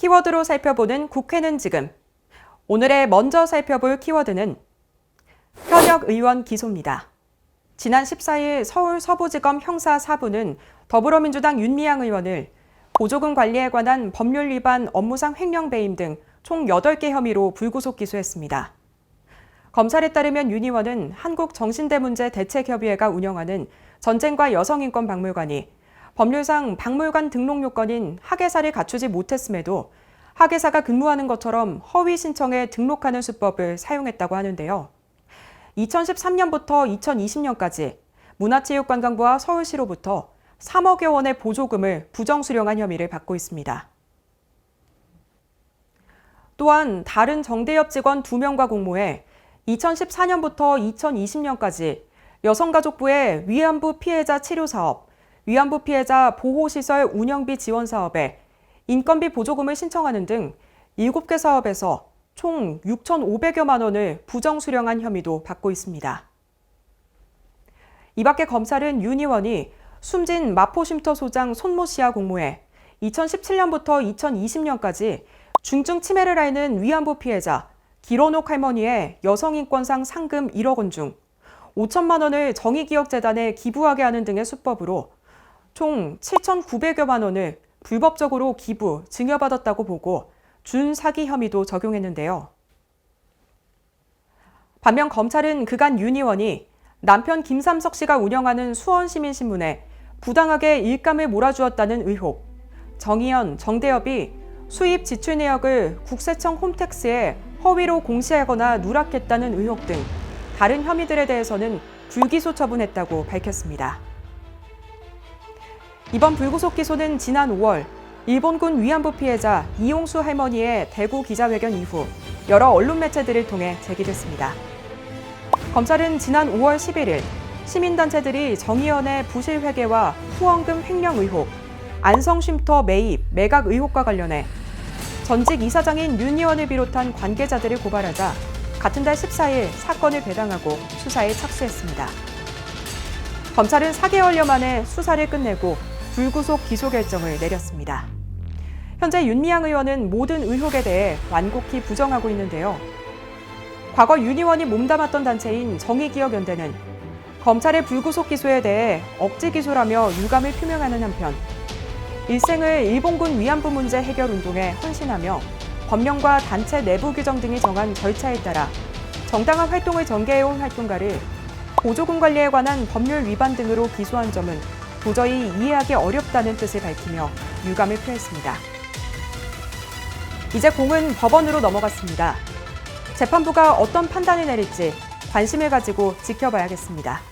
키워드로 살펴보는 국회는 지금. 오늘의 먼저 살펴볼 키워드는 현역 의원 기소입니다. 지난 14일 서울 서부지검 형사 4부는 더불어민주당 윤미향 의원을 보조금 관리에 관한 법률 위반 업무상 횡령 배임 등 총 8개 혐의로 불구속 기소했습니다. 검찰에 따르면 윤 의원은 한국정신대문제대책협의회가 운영하는 전쟁과 여성인권 박물관이 법률상 박물관 등록 요건인 학예사를 갖추지 못했음에도 학예사가 근무하는 것처럼 허위 신청에 등록하는 수법을 사용했다고 하는데요. 2013년부터 2020년까지 문화체육관광부와 서울시로부터 3억여 원의 보조금을 부정수령한 혐의를 받고 있습니다. 또한 다른 정대협 직원 2명과 공모해 2014년부터 2020년까지 여성가족부의 위안부 피해자 치료 사업, 위안부 피해자 보호시설 운영비 지원 사업에 인건비 보조금을 신청하는 등 7개 사업에서 총 6,500여만 원을 부정 수령한 혐의도 받고 있습니다. 이 밖에 검찰은 윤 의원이 숨진 마포쉼터 소장 손모 씨와 공모해 2017년부터 2020년까지 중증 치매를 앓는 위안부 피해자 기로녹 할머니의 여성인권상 상금 1억 원 중 5천만 원을 정의기억재단에 기부하게 하는 등의 수법으로 총 7,900여만 원을 불법적으로 기부, 증여받았다고 보고 준 사기 혐의도 적용했는데요. 반면 검찰은 그간 윤 의원이 남편 김삼석 씨가 운영하는 수원시민신문에 부당하게 일감을 몰아주었다는 의혹, 정의연, 정대협이 수입 지출 내역을 국세청 홈택스에 허위로 공시하거나 누락했다는 의혹 등 다른 혐의들에 대해서는 불기소 처분했다고 밝혔습니다. 이번 불구속 기소는 지난 5월 일본군 위안부 피해자 이용수 할머니의 대구 기자회견 이후 여러 언론 매체들을 통해 제기됐습니다. 검찰은 지난 5월 11일 시민단체들이 정의연의 부실 회계와 후원금 횡령 의혹, 안성쉼터 매입, 매각 의혹과 관련해 전직 이사장인 윤 의원을 비롯한 관계자들을 고발하자 같은 달 14일 사건을 배당하고 수사에 착수했습니다. 검찰은 4개월여 만에 수사를 끝내고 불구속 기소 결정을 내렸습니다. 현재 윤미향 의원은 모든 의혹에 대해 완곡히 부정하고 있는데요. 과거 윤 의원이 몸담았던 단체인 정의기억연대는 검찰의 불구속 기소에 대해 억지 기소라며 유감을 표명하는 한편 일생을 일본군 위안부 문제 해결 운동에 헌신하며 법령과 단체 내부 규정 등이 정한 절차에 따라 정당한 활동을 전개해온 활동가를 보조금 관리에 관한 법률 위반 등으로 기소한 점은 도저히 이해하기 어렵다는 뜻을 밝히며 유감을 표했습니다. 이제 공은 법원으로 넘어갔습니다. 재판부가 어떤 판단을 내릴지 관심을 가지고 지켜봐야겠습니다.